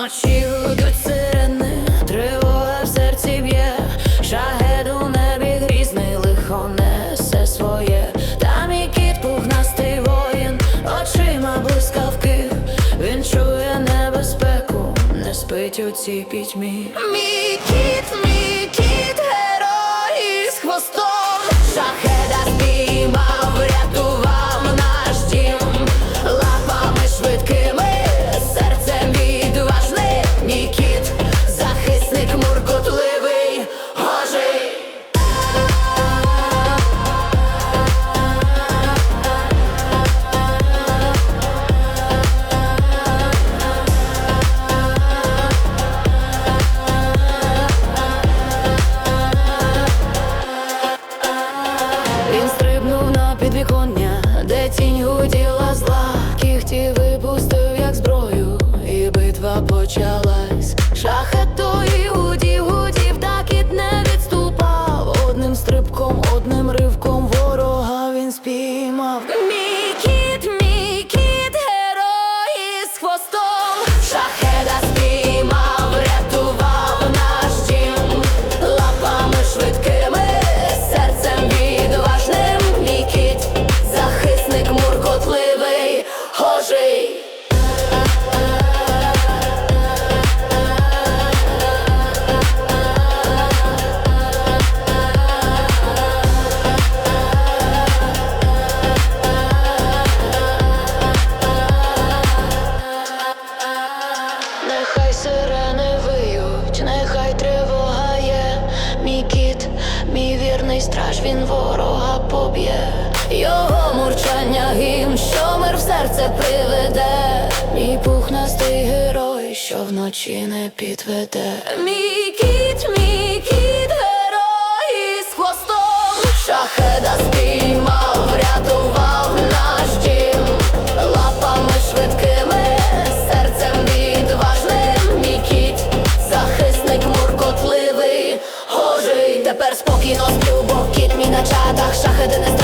Вночі гудуть сирени, тривога в серці б'є, шагед у небі грізний, лихо несе своє. Там і кіт пухнастий воїн, очима блискавки, він чує небезпеку, не спить у цій пітьмі. Мій кіт, мій Він стрибнув на підвіконня, де тінь гуділа зла, кіхті випустив як зброю, і битва почалась. Шахет мій страж, він ворога поб'є. Його мурчання гімн, що мир в серце приведе. Мій пухнастий герой, що вночі не підведе. Мій кіт, мій кіт, герой із хвостом. Шахеда спіймав, Виходи на